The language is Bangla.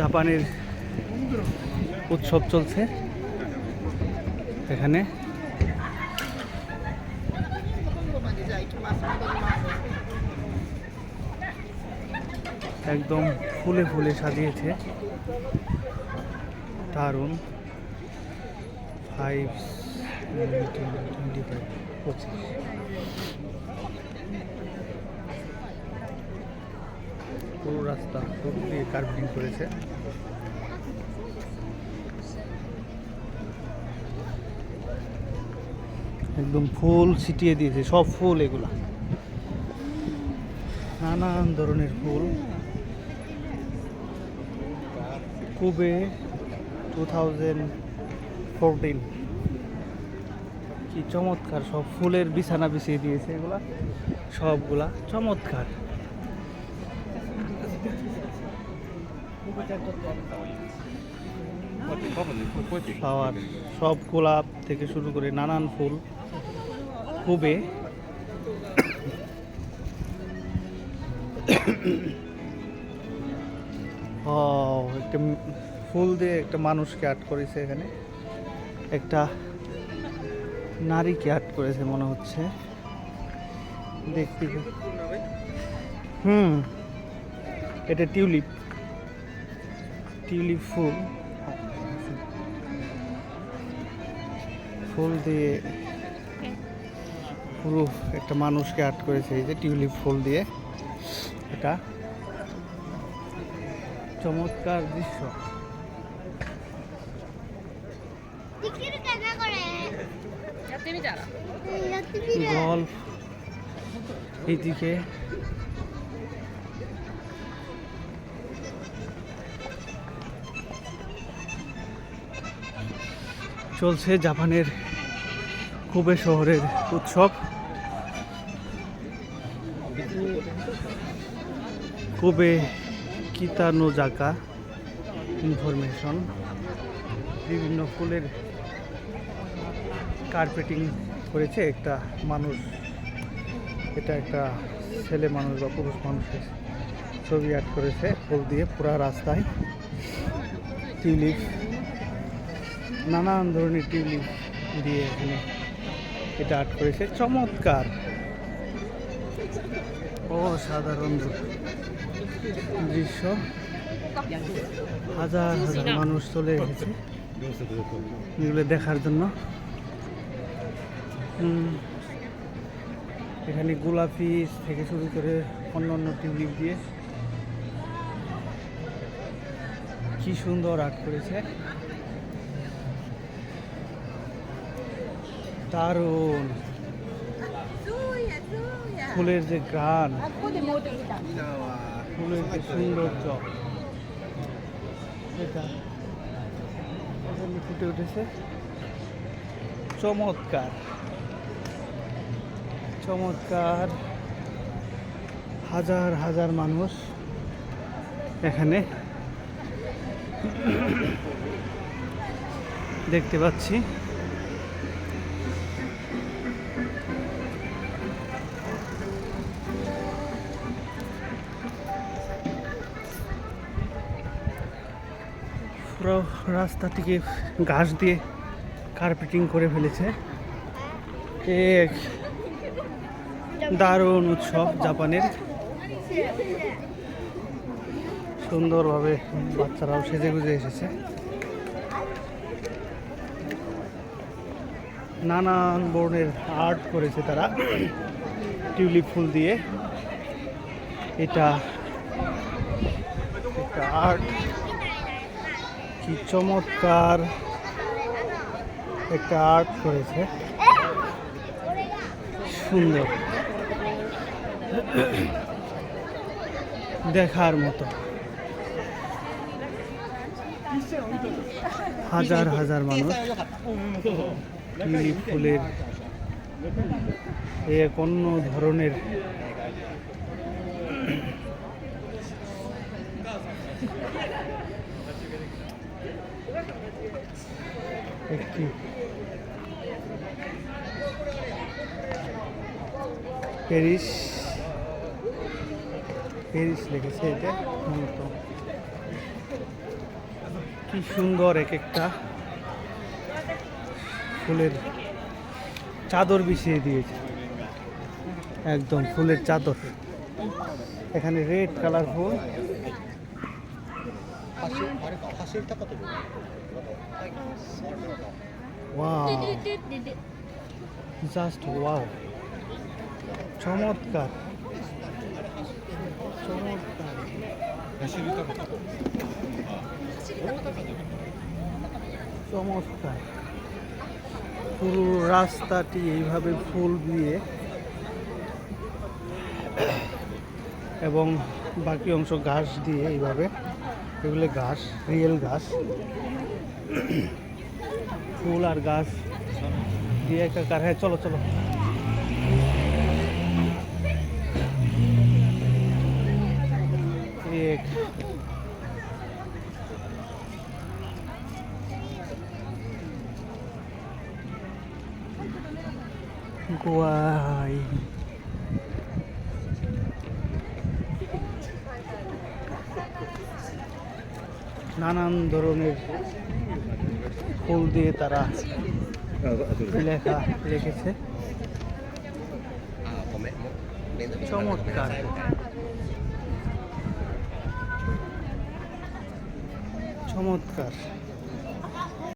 জাপানের উৎসব চলছে এখানে। একদম ফুলে ফুলে সাজিয়েছে। দারুণ। ফাইভ টোয়েন্টি ফাইভ পঁচিশ। পুরো রাস্তা ফুল দিয়ে কার্ভিং করেছে। একদম ফুল ছিটিয়ে দিয়েছে, সব ফুল এগুলা। নানান ধরনের ফুল। কুবে টু থাউজেন্ড ফোরটিন কি চমৎকার, সব ফুলের বিছানা বিছিয়ে দিয়েছে এগুলা, সবগুলা চমৎকার। ফ্লাওয়ার সব গোলাপ থেকে শুরু করে নানান ফুল খুবই একটা ফুল দিয়ে একটা মানুষকে আর্ট করেছে এখানে। একটা নারীকে আর্ট করেছে মনে হচ্ছে। দেখতে হুম। এটা টিউলিপ। টিউলিপ ফুল। ফুল দিয়ে পুরো একটা মানুষকে আর্ট করেছে এই যে টিউলিপ ফুল দিয়ে। এটা চমৎকার দৃশ্য। গল্ফ। এইদিকে চলছে জাপানের কুবে শহরের উৎসব। কুবে কিতানো জাকা ইনফরমেশন, বিভিন্ন ফুলের কার্পেটিং করেছে একটা মানুষ। এটা একটা ছেলে মানুষ বা পুরুষ মানুষের ছবি আর্ট করেছে, ফুল দিয়ে পুরা রাস্তায় টিউলিপ নানান ধরনের টিউলিপ দিয়ে এখানে এটা আর্ট করেছে। চমৎকার। অসাধারণ দৃশ্য। হাজার হাজার মানুষ চলে এসেছে এগুলো দেখার জন্য। এখানে গোলাপি থেকে শুরু করে অন্য অন্য টিউলিপ দিয়ে কি সুন্দর আর্ট করেছে। দারুণ। ফুলের যে গান, ফুলের যে সৌন্দর্য ফুটে উঠেছে। চমৎকার। চমৎকার। হাজার হাজার মানুষ এখানে দেখতে পাচ্ছি। পুরো রাস্তাটিকে ঘাস দিয়ে কার্পেটিং করে ফেলেছে। এক দারুণ উৎসব জাপানের। সুন্দরভাবে বাচ্চারাও সেজে গুজে এসেছে। নানান বর্ণের আর্ট করেছে তারা। টিউলিপ ফুল দিয়ে। এটা একটা আর্ট কি চমৎকার একটা আর্ট করেছে। সুন্দর। দেখার মতো। হাজার হাজার মানুষ। ফুলের এক অন্য ধরনের একটি প্যারিস প্যারিস লেগেছে এটা, মূলত। কি সুন্দর এক একটা ফুলের চাদর বিছিয়ে দিয়েছে। একদম ফুলের চাদর। এখানে রেড কালার ফুল। ওয়াও জাস্ট ওয়াও চমৎকার চমৎকার চমৎকার পুরো রাস্তাটি এইভাবে ফুল দিয়ে এবং বাকি অংশ ঘাস দিয়ে এইভাবে এগুলো ঘাস রিয়েল ঘাস। ফুল আর ঘাস দিয়ে একাকার হ্যাঁ চলো চলো। এক। নানান ধরনের ফুল দিয়ে তারা লেখা লিখেছে চমৎকার। চমৎকার।